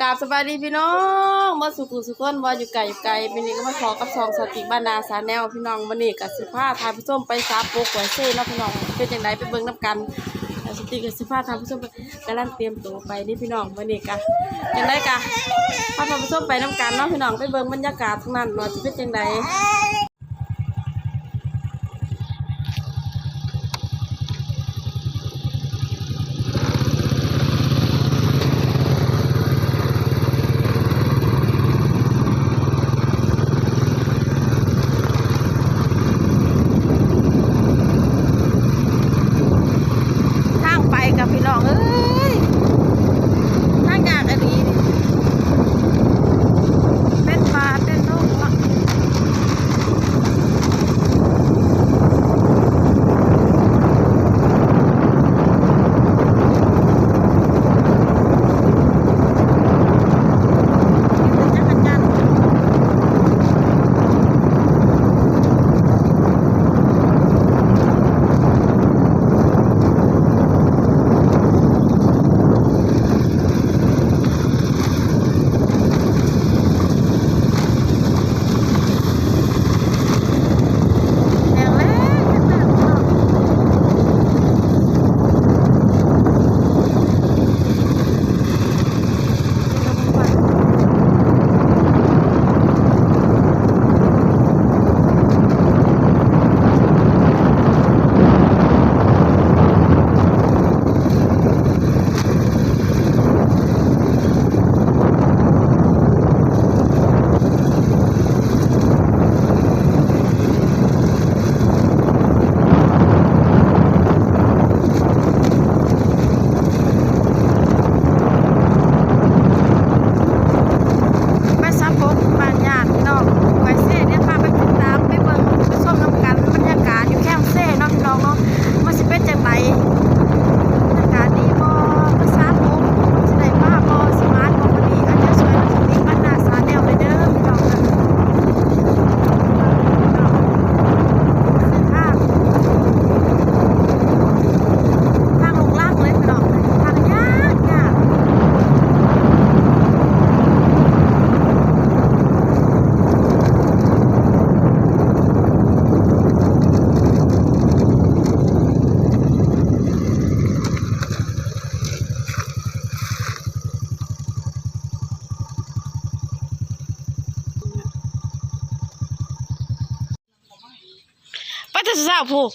กราบสบายดีพี่น้องมาสุขุสุขนว่าอยู่ไกลอยู่ไกลวันนี้ก็มาขอกับซองสติบ้านนาสาแนวพี่น้องวันนี้กับสิผ้าทาพี่ส้มไปซับโปกหวยเซ่เนาะพี่น้องเป็นจังไดไปเบิ่งน้ำกันสติกับสิผ้าทาพี่ส้มกำลังเตรียมตัวไปนี่พี่น้องวันนี้กะจังไดกะพาทาพี่ส้มไปน้ำกันเนาะพี่น้องไปเบิ่งบรรยากาศทั้งนั้นว่าจะเป็นจังได แต่สาวผู้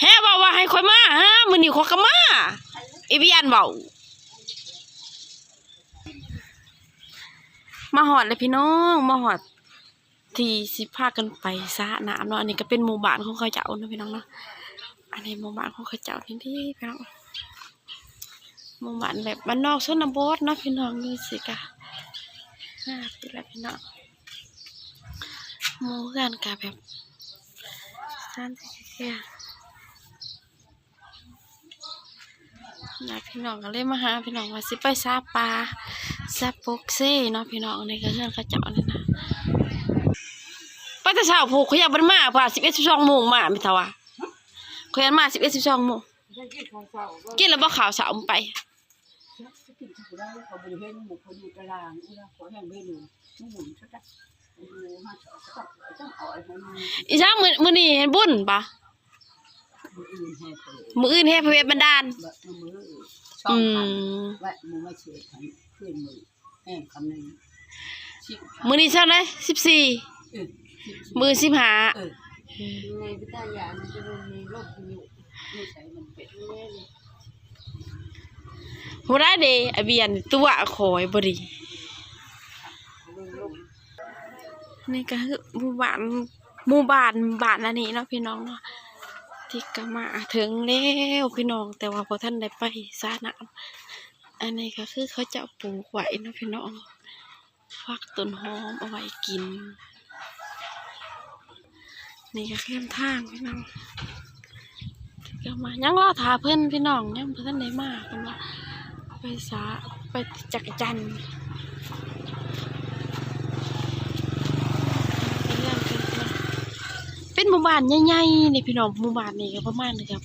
แฮ่บอกว่าให้คอยมาฮะมือนี่ขอกมาอีพี่อันเบามาหอดเลยพี่น้องมาหอดที่สิพากันไปซะน้ำเนาะอันนี้ก็เป็นหมู่บ้านของเขาเจ้าเนาะพี่น้องเนาะอันนี้หมู่บ้านของเขาเจ้านี่ที่พี่น้อง หมู่บ้านแบบบ้านนอกชนบทเนาะพี่น้องนี่สิกะน่าพี่ละพี่น้องหมู่กันกะแบบสั้นแค่นะพี่น้องก็เลยมาหาพี่น้องว่าสิไปซาปลาซาปกเซ่เนาะพี่น้องในกระเรื่องเขาเจ้านี่นะไปแต่เช้าผูกเขาอยากบันมาผ่าสิบเอ็ดสิบสองโมงมาไม่เท่าว่าขยากมาสิบเอ็ดสิบสองโมงกินแล้วบ่ข่าวสาวมไป กินเขาได้เขาบริเวณหมู่เขาอยู่ตารางอุระขอแห่งเมนูมุ่หมุนชัดๆดูมาชอบชอบจังอ่อยมันอีช้างมือมือนี่เห็นบุญปะมืออื่นให้เผยมืออื่นเฮ็ดพะเวบันดาลมือช่ออืงพันมแวะมือม่เฉยขันขึ้นมือแห่งคำหนึ่งมือนี่เท่าไหร่สิบสี่มือสิบห้าเออในพิทยามันจะมีโรคอยู่ไม่ใช่มันเป็น หัวได้เดไอเบียนตัวคอยบดีนี่ก็คือหมู่บ้านหมู่บ้านบ้านอันนี้เนาะพี่น้องเนาะที่ก็มาถึงแล้วพี่น้อง แต่ว่าพอท่านได้ไปสาน้ำอันนี้ก็คือเขาจะปลูกไว้เนาะพี่น้องฟักต้นหอมเอาไว้กิน นี่ก็เข้มทางพี่น้องก็มายังรอถาเพื่อนพี่น้องยังเพื่อนได้มาเพิ่นว่า ไปสาไปจักรจันทร์เป็นหมู่บ้านใหญ่ๆในพี่น้องหมู่บ้านนี่ก็ประมาณนี้ครับ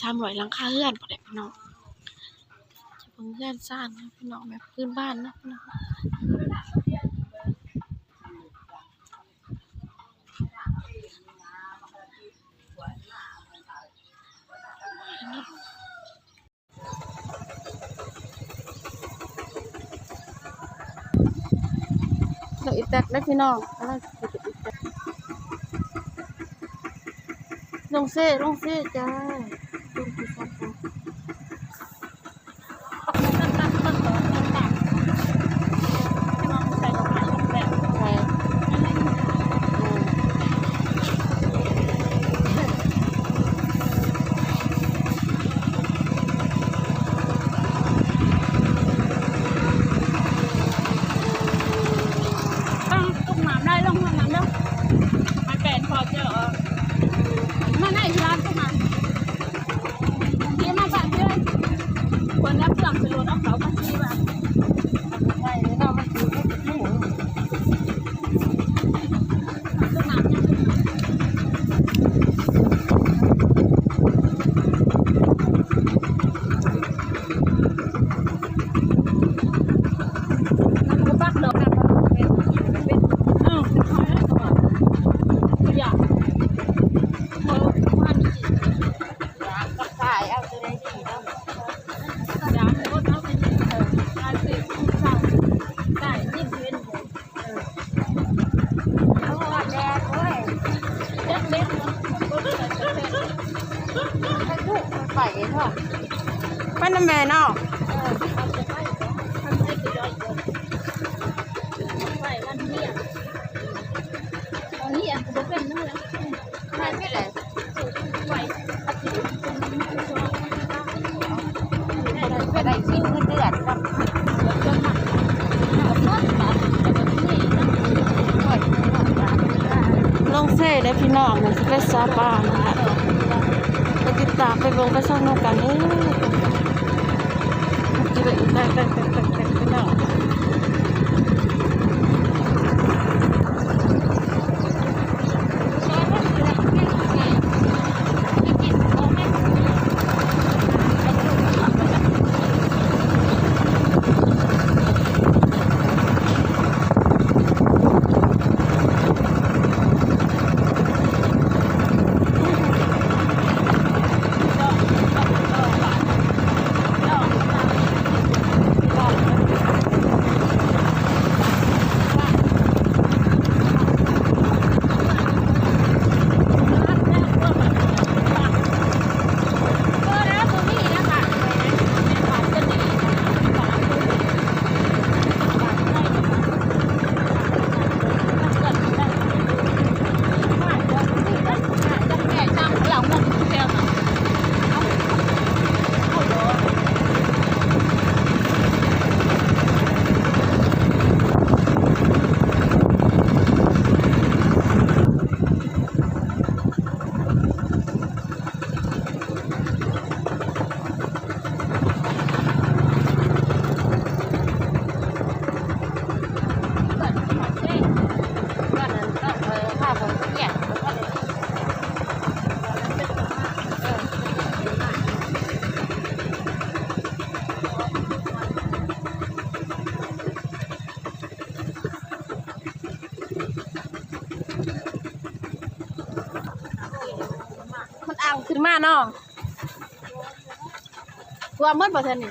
สามร้อยหลังคาเฮือนพอได้พี่น้องเพิ่งเฮือนซ่านพี่น้องแบบพื้นบ้านนะพี่น้องนี่ เราอีแตกได้พี่น้องลังเก็บอลงเซ่ลงเซ่จ้า ซ่ได้พี่น้องมันจะไปซาปานะคะไปติดตามไปวงไปซ่องนกันเอ๊ะกินไปอีกแป๊บแป๊บแป๊บแป๊บแป๊บ ความหมดบ่เท่านี้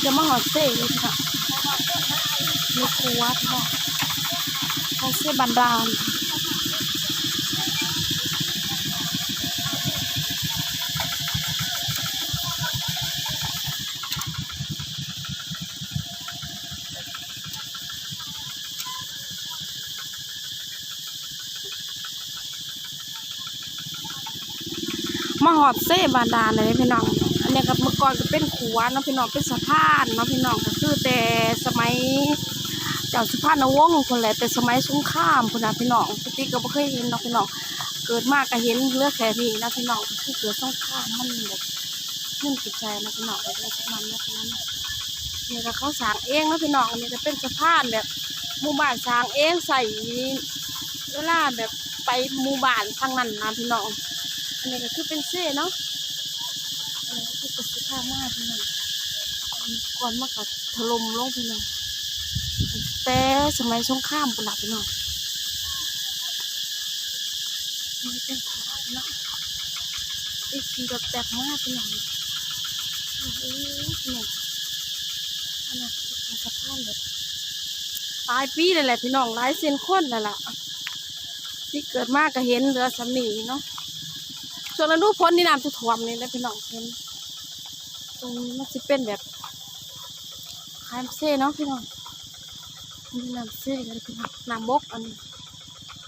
นี่ก็มาหอดเซ่เลยพี่น้องมีครัวพี่น้องหอดเซ่บันดาลมาหอดเซ่บานดาลเลยพี่น้อง อันนี้ก็เมื่อก่อนก็เป็นขวเนาะพี่น้องเป็นสะพานเนาะพี่น้องก็คือแต่สมัยเจ้าสุพรรณวงคนแหละแต่สมัยสงครามคนน่ะพี่น้องปกติก็บ่เคยเห็นเนาะพี่น้องเกิดมากก็เห็นเลือกแค่นี้นะพี่น้องก็คือเกิดสงครามมันแบบมันจิตใจนะพี่น้องก็เลยสักมันนะพี่น้องนี่ยก็เขาสร้างเองนาะพี่น้องอันนี้ก็เป็นสะพานแบบหมู่บ้านสร้างเองใส่เวลาแบบไปหมู่บ้านทางนั้นนะพี่น้องอันนี้ก็คือเป็นเซ่เนาะ อะไรก็คือประสิทธิภาพมากพี่น้องก่อนมากกับถล่มลงพี่น้องแต่สมัยสงครามปุ่นหลับพี่น้องนี่เป็นของเนาะไอ้สีแบบแตกมากพี่น้องโอ้ยพี่น้องอันนั้นเป็นสะพานแบบปลายปีเลยแหละพี่น้องหลายเซนคนเลยล่ะที่เกิดมากก็เห็นเรือสำนีเนาะส่วนฤดูฝนนี่น้ำจะท่วมนี่แหละพี่น้องเห็น ตรงนี้มันจะเป็นแบบคายน้ำเซ่เนาะพี่น้องนี่น้ำเซ่กันพี่น้องน้ำบกอันนี้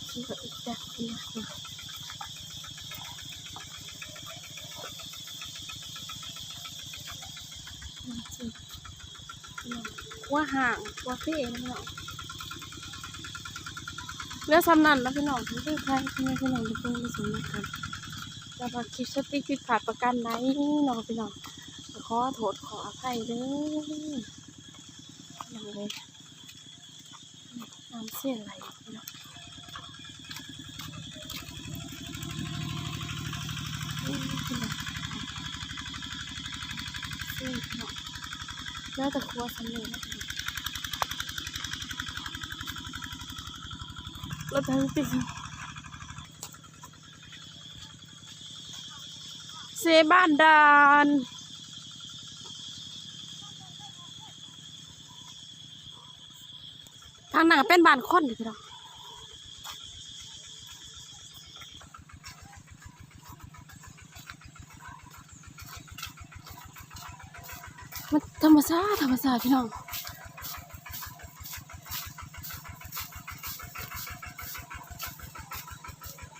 ที่ก็อีกแบบน้องน้ำเซ่พี่น้องว่าห่างว่าเฟ่นะพี่น้องเรือสำนันแล้วพี่น้องที่ใครที่ไม่พี่น้องที่เพิ่งมาสมัครกันแต่ว่าคลิปสติกผิดพลาดประกันไหนน้องพี่น้อง อโทษขออภัยเด้ออย่างเลยน้ำเสียไหลพี่น้องนี่พี่น้องเสียพี่น้องแล้วแต่ครัวสำเร็จนะพี่น้องแล้วทั้งปีเซบ้านดานางนั้นก็เป็นบ้านคนพี่น้องมันธรรมชาติธรรมชาติพี่น้อง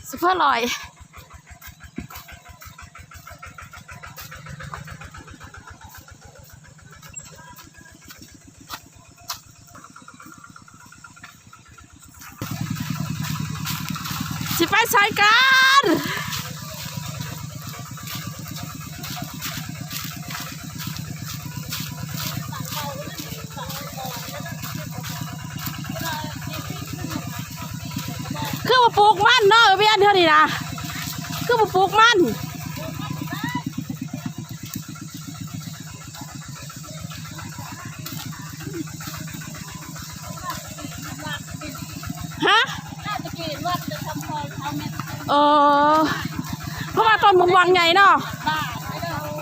สุภาพลอย สิไปใช้กันคือมาปลูกมันเนาะเวียนเท่านี้นะคือมาปลูกมันฮะ น่าจะกินว่าจะทำพอเอาเม็ด เออเพราะ วังใหญ่เนาะ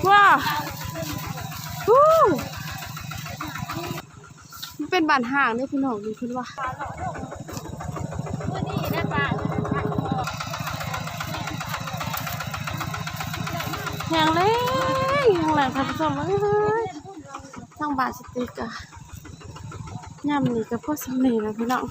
บ้าวู้มันเป็นบ้านห่างเนี่ยพี่น้องดีคุณว่าแหงเลยแหงแหลงท่านผู้ชมเอ้ยทางบานสติกอะย่ำนี่ก็พอสำเนีนะพี่น้อง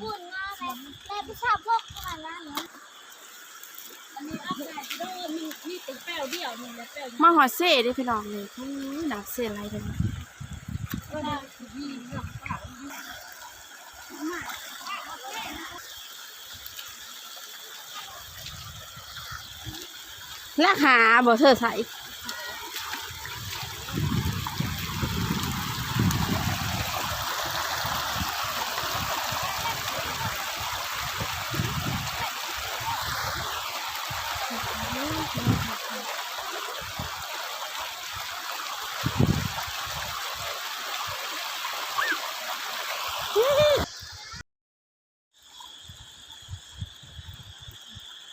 บุญมาเลยแม่ผู้ชอบพวกขนาดนั้นเนาะอันนี้อัพได้ที่โดนมีมีติดแป้วเดียวนี่แหละแป้ว มาห อดเซ่เด้พี่น้องเลยอื้อหนักเซ่อะไรเด้อราคาบ่เธอใส่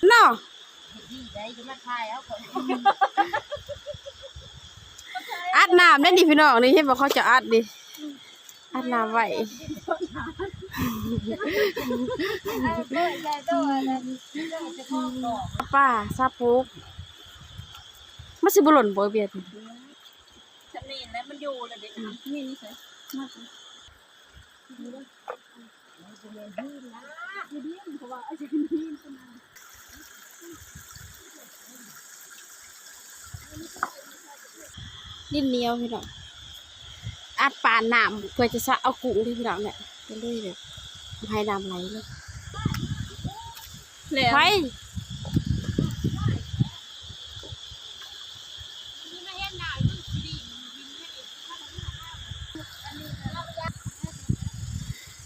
เนาะ ดีได้จะมาทายเอาคนอัดน้ำได้ดิพี่น้องนี่เห็นบอกเขาจะอัดดิอัดน้ำไว้เอาเด้อได้ตัวอะไรเด้อจะพ่อก่อป้าซาปุกมันสิบุหล่นบ่เบียดฉันนี่แล้วมันอยู่เลยเด็กนี่นี่ใส่มากเพราะว่าไอ้ฉันนี่ใช่ไหม นิดเหนียวพี่น้องอัดปานน้ำเพื่อจะสะเอากุ้งที่พี่น้องเนี่ยก็เลยแบบให้น้ำไหลเลยแล้วไป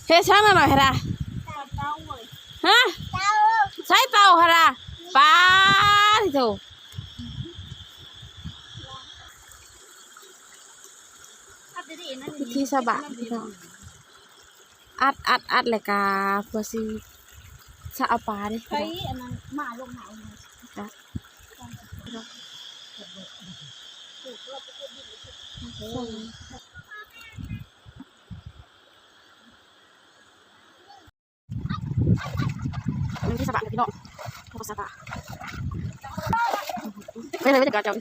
เฮ้ยช่างหน่อยฮะล่ะเต้าเว้ยฮะใช้เตาฮะล่ะปลาที่ถูก อัด ดีๆนั่นพิธีสะบานพี่น้องอัดอัดอัดเลยกาเพื่อสิสะเอาปลาดิใครอันนั้นมาลงหนาวเลยพิธีสะบานพี่น้องโทรศัพท์อะไม่เลยไม่จะกาจับ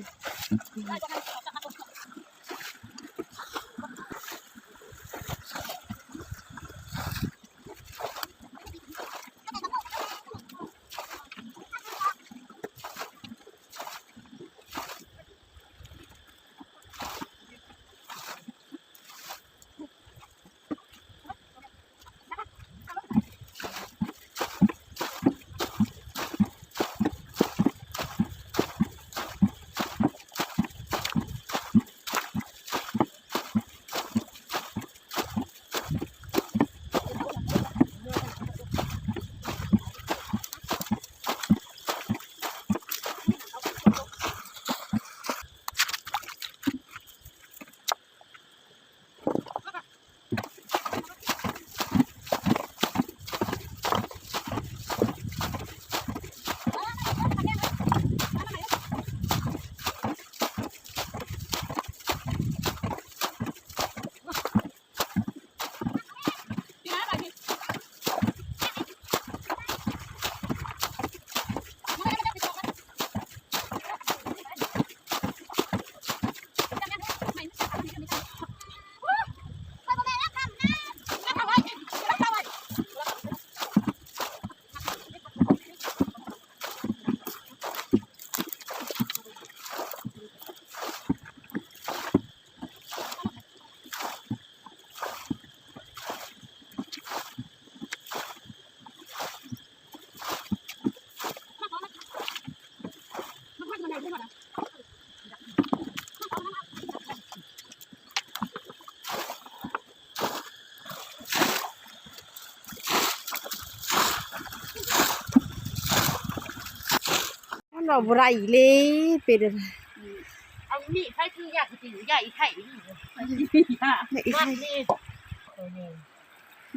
เราไรเลยเป็นอะไรเอานี่ใครคืออยากสิใหญ่ไข่นี่เนี่ยอีกวัให้นนี้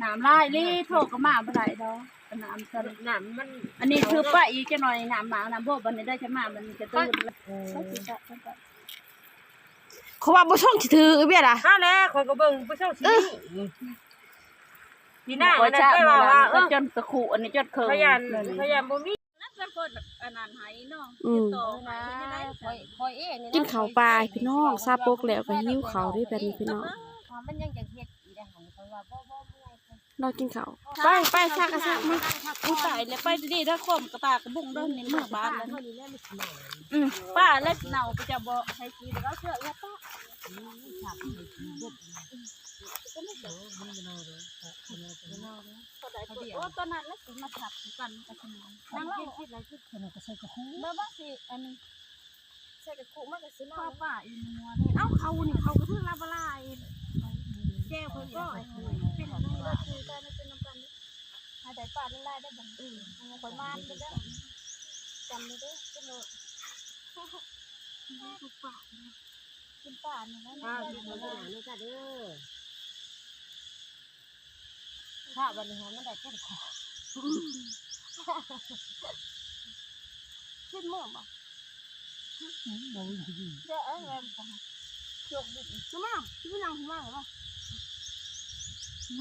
น้ำลายลี่โถก็มาบ่ได้ดอกน้ำสลัดหนามมัน อันนี้คือป้าอีกจะหน่อยน้ำหมาน้ำพวกบันนี้ได้จะมามันจะตื่นแล้วเขาสิจะเขาจะเขาว่าบ่ช่องสิถือเบียดอะข้าแล้วคอยก็เบิ่งผู้เช่าสีทีหน้าโอ้อันนั้นจ้าไปมาว่าว่าเอแล้วอจนตะขุอันนี้จนเคิงพยานพยานบ่มี นั่นเป็นคนอันนั้นให้เนาะอืมต่อมาได้คอยคอยเองกินข้าวปลาพี่น้องซาปกแล้วก็หิวข้าวด้วยแบบนี้พี่น้องมันยังจะเฮ็ดอีได้หันเพราะว่าบ่บ่เมื่อย รอกินข้าวไปไปซากกระซากมาผู้ตายแล้วไปดีๆถ้าคมกระปากกระบุงเดินในเมืองบ้านแล้วอืมป้าเล็ดเน่าไปจะบอกให้กินแล้วเชื่อแล้วป้าโอ้ตอนนั้นแล้วสิมาถับกันกับขนมนั่งเล่าคิดอะไรคิดขนมก็ใส่กระหูเมื่อว่าสิอันนี้ใส่กระคุมากกับซื้อป้าน้ำป้าอีนัวนี่เอ้าเขานี่เขาก็เพิ่งรับอะไรแก้วเพิ่นก็ เป็คือการไม่เป็นน้ำกันหายใจปาดไล่ได้บังอือคนมานไปเด้อจำเลยเด้อกินเลยทุกป้ากินป่านี่นะข้าวที่มันหนานี่ก็เด้อข้าววันนี้มันได้แค่ขอขึ้นเมื่อบ่เด้อเอ้ยแม่บ่จกดิขึ้นมาขึ้นมาขึ้นมาเหรอ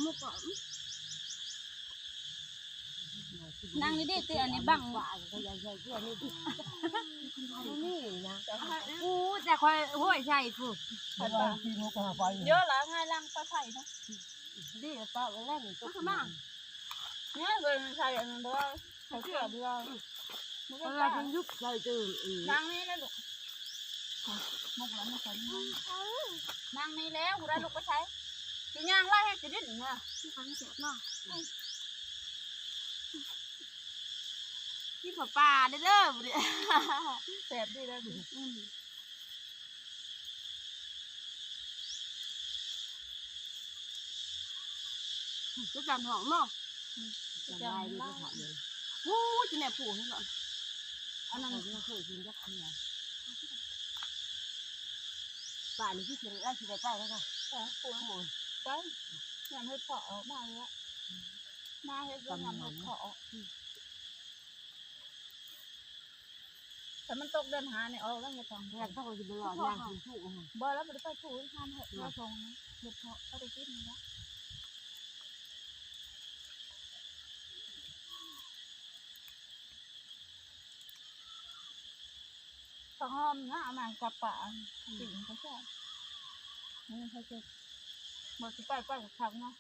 มุกอะนั่งนี่ดิตีอันนี้บังหวานก็ยังใส่เสื้อนี่ดินี่นะอู้แต่คอยห้วยใช่ฟูไปบ้านที่ลูกหาไฟเยอะละง่ายลังปลาไผ่นะดิป้าไปเล่นตุ๊กมาเนี่ยเลยใช่อันนั้นด้วยใส่เสื้อเดียวมุกเวก็ลาที่ยุบใส่ตื่นอีกนั่งนี่แล้วลูกมุกแล้วไม่ใช่นั่งนี่แล้วกูได้ลูกไปใช้ สิย่างไล่ให้สิดิ้นเนาะที่ฟังเสียบเนาะที่ผัป่าเด้อเด้อบ่ดิแสบดีแล้วดิอืมจะจำหอมเนาะจำได้ดิเขาเลยวู้จะเนี่ยผูกให้ก่อนอันนั้นเราเคยกินยักษ์เนี่ยป่านี่ที่เชียงรายที่ได้ใกล้แล้วค่ะแต่ผูกให้ ไปงานให้เผาออกมาแล้วมาให้เรื่องงานให้เผาออกแต่มันตกเดินหาเนี่ยออกแล้วไงตองแม่ต้องไปดูหลอดยางกินผู้บ่แล้วมันไปผูกทานเหอะเราทงนะเด็ดเพาะเขาไปกินนี่นะตะหอมนะเอามากับป่าสิ่งเขาแค่นี่เขาจะ มาสิไปไปกับทางเนาะ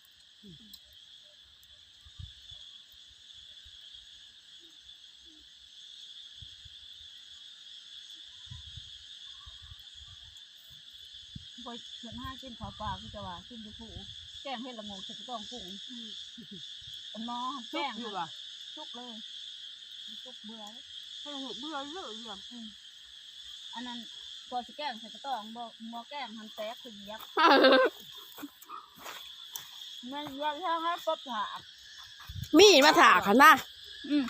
บอยเขียนห้ากินข้าวปลาก็จะว่ากินอยู่ผู้แกงเห็ดละโงกจะต้องกุ้งอันหมอแกงอยู่อะชุกเลยชุกเบื่อให้เห็ดเบื่อเยอะเรื่องอันนั้นก็จะแกงใส่กระต้องบ่หมอแกงหันแตกคือยักษ์ มันยักษ์แค่ให้ป๊บถามีดมาถากค่ะนะอืม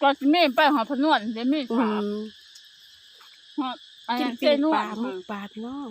ก็จะมีไปหอพนวนเดี๋ยวมีอืถามมอันกินั้นนปีเจกนวปดลาหมึกปลาพี่น้อง